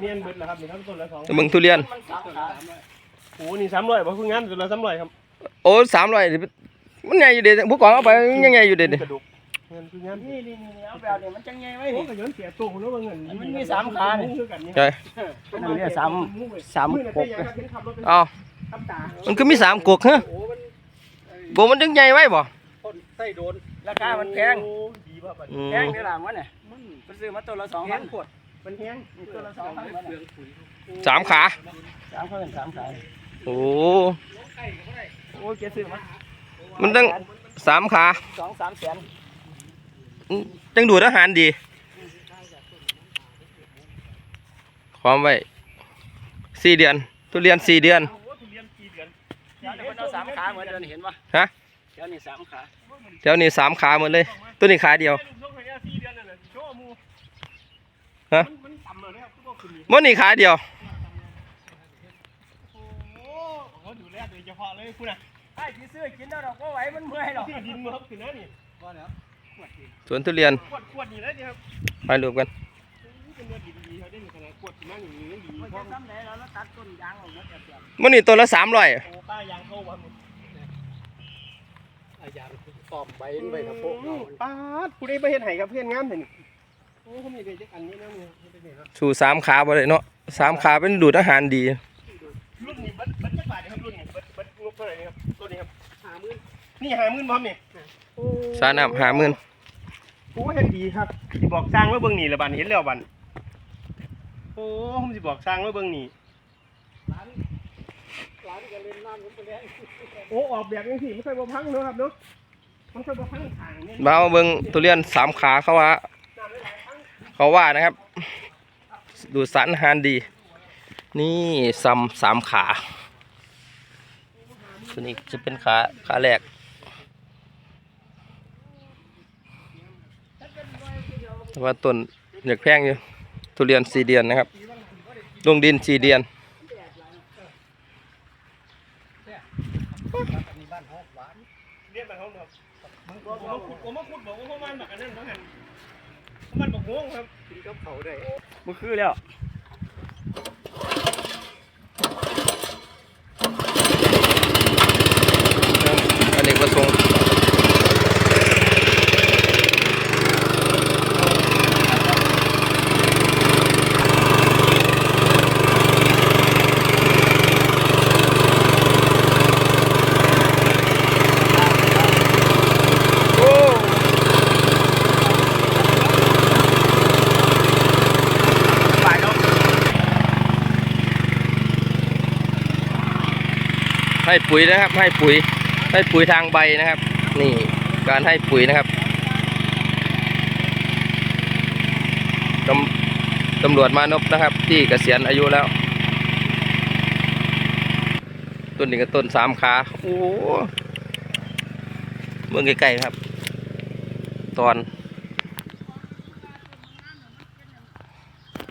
เมียนเบิดแล้วครับนี่ครับต้นละสองมึงทุเรียนมันสามขาโอ้นี่สามร้อยบ่คืองานต้นละสามร้อยครับโอ้สามร้อยมันใหญ่อยู่เด็ดผู้กองเอาไปมันยังไงอยู่เด็ดกระดูกเงินคืองานนี่นี่นี่เอาแบบนี้มันจังไงไว้โอ้นี่ก็ย้อนเสียตัวคนนู้นว่าเงินมันมีสามขาเนี่ยคือกันนี่ใช่นั่นเนี่ยสามสามมือหน่ะกเต้ยังครับเห็นขับรถเป็นเอาขับตามันคือมีสามกกฮะโอ้มันกกมันยังใหญ่ไว้บ่คนใส่โดนราคามันแพงโอ้ดีป่ะบัดอืนี้มแพงนี่ล่ะมันเนี่ยมันซื้อมาตัวละสองแพพังนขวด มันแพงตัวละสองพันมันเนี่ยสามขา สามพันสามขาโอ้ โอ้ยเจ๊ซื้อมามันตั้งสามขาสองสามแสนจังดูดอาหารดี ความไว้สี่เดือน ทุเรียนสี่เดือนโอ้ทุเรียนกี่เดือนเดี๋ยวนี้มันเอาสามขาเหมือนเดิมเห็นปะฮะ เดี๋ยวนี้สามขา แถวนี้สามขาหมดเลย ตัวนี้ขาเดียว ฮะมันมันต่ำเลยนะครับคือบ่ขึ้นนี่มันนี่ขาเดียวโอ้โหเขาดูแลโดยเฉพาะเลยคุณน่ะไอ้ที่ซื้อกินแล้วเราก็ไหวมันเมื่อยหรอกที่ดินมาครับถึงแล้วนี่สวนทุเรียนขวดขวดนี่แล้วนี่ครับไปรวมกันเป็นเนื้อดีดีเขาได้ขนาดขวดที่นั่นอย่างนี้ดีมันเพราะจะซ้ำไหนเราแล้วตัดต้นยางออกมาเสียบมันนี่ตัวละสามร้อยโอ้ป้ายางเข้าวันๆยางตอบใบใบกระโปงเราป้าดผู้ใดไปเฮ็ดให้กับเพื่อนงามเห็น โอ้เขามีเด็กจักอันนี้แล้วเนี่ยเฮ็ดได้ไงครับสู่สามขาบ่ได้เนาะสามขาเป็นดูดอาหารดีรุ่นนี้เบิดเบิดจักบาทนะครับรุ่นนี้เบิดเบิดงบเท่าไหร่นี่ครับตัวนี้ครับห้าหมื่นนี่ห้าหมื่นพร้อมนี่โอ้สาน้ำหาหมื่นโอ้เฮ็ดดีครับสิบอกสร้างว่าเบิ่งนี่ละบัดเห็นแล้วบัดโอ้ผมสิบอกสร้างว่าเบิ่งนี่ร้านก็เล่นน้ำมันไปแล้วโอ้ออกแบบจังซี่ไม่เคยบ่พังเนาะครับเนาะมันเคยบ่พังทางเนี่ยมาเอาเบิ่งทุเรียนสามขาเขาว่า เขาว่านะครับ ดูสารอาหารดี นี่ซ้ำสามขาตัวนี้จะเป็นขาขาแรกแต่ว่าต้นอยากแพงอยู่ทุเรียนสี่เดือนนะครับลงดินสี่เดือนเรียกมาเขาครับผมมาขุดผมมาขุดบอกว่าเขามันแบบนั้นเขาหันเขา มันบอกโง่ครับกินกับเขาได้มันคือแล้ว อันนี้ประสงค์โอ้ ฝ่ายเขา ให้ปุ๋ยนะครับ ให้ปุ๋ย ให้ปุ๋ยทางใบนะครับ นี่การให้ปุ๋ยนะครับตำตำรวจมานพนะครับ ที่เกษียณอายุแล้ว ต้นหนี้ก็ต้นสามขาโอ้เมืองใกล้ๆครับ ตอน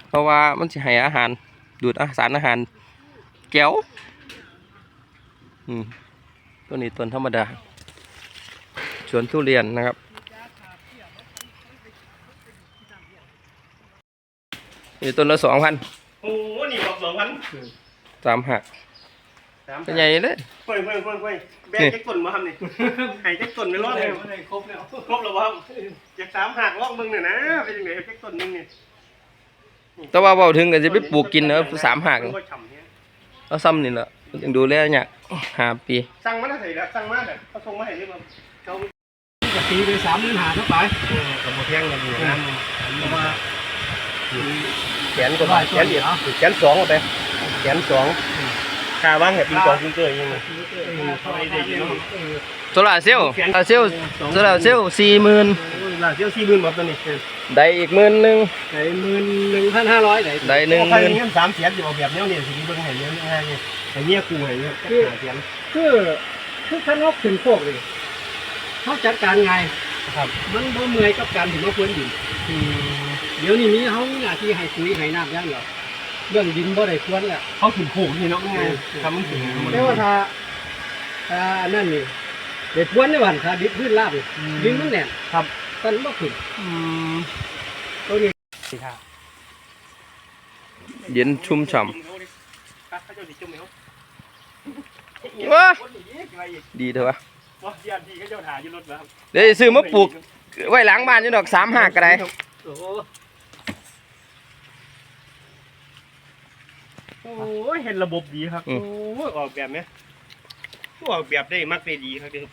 เพราะว่ามันจะให้อาหารดูดอาสารอาหารแก้ว ต้นนี้ต้นธรรมดา สวนทุเรียนนะครับ นี่ต้นละสองพันโอ้โหนี่บอกสองพันสามหักสามเป็นใหญ่เลยเพิ่งเพิ่งเพิ่งเพิ่งแบกแจ็คต้นมาทำนี่ไห้แจ็คต้นไม่รอดเลยครบแล้วครบแล้วบ่ครับอยากสามหักลอกมึงเนี่ยนะเป็นยังไงแจ็คต้นนึงนี่แต่ว่าเบาถึงกันจะไปปลูกกินเนอะสามหักมันก็ฉ่ำเนี่ยเอาซ้ำนี่แหละยังดูแลเนี่ย หาปี สั่งมาแล้วใส่แล้วสั่งมาแบบเขาส่งมาให้เรียบร้อยเขาจะตีไปสามหมื่นหาเท่าไหร่กับโมเทียงกันอยู่นะเพราะว่าแขนก็ได้แขนเดียวแขนสองเอาไปแขนสองคาว่างแบบปีกองซิงเกอร์ยังไงเขาไม่ได้ยินเนาะโซลาร์เซลล์โซลาร์เซลล์โซลาร์เซลล์สี่หมื่น หลังเที่ยวสี่หมื่นบาทตัวนี้ได้อีกหมื่นหนึ่งไหนหมื่นหนึ่งพันห้าร้อยไหนได้หนึ่งหใครมื่นเงินสามเสียนอยู่เอาแบบเนี้ยเนี่ยสิเบิ่งให้เนี้ยง่ายไงไอ้เนี้ยกูให้เนี้ยหาเสียนคือคือขั้นรบขึ้นโคกเลยเขาจัดการไงครับมันบ่เมื่อยกับการถึงมาพื้นดินอืมเดี๋ยวนี้มีเขามีหน้าที่ให้ปุ๋ยให้น้ำอยังเหรอเรื่องดินบ่ได้ควรแล้วเขาถึงโขกนี่เนาะง่ายทำมันถึงแต่ว่าถ้าถ้าอันนั่นนี่เด็ดควรในวันถ้าดิบพื้นราบนี่ดินมันแน่นครับ ตันบ่ขึ้นอืมตัวนี้สิครับเย็นชุ่มฉ่เขาเจ้าสิจุ่มให้เขาำว้าคนหนีไปอีกดีเถอะวะว่าเสียนที่เขาเจ้าถ่ายอยู่รถแล้วเดี๋ยวสิซื้อมาปลูกไว้หลังบ้านอยู่ดอกสามหักก็ได้โอ้โหโอ้ยเห็นระบบดีครับ โอ้ยออกแบบเนี้ยออกแบบได้มักได้ดีครับเด้อ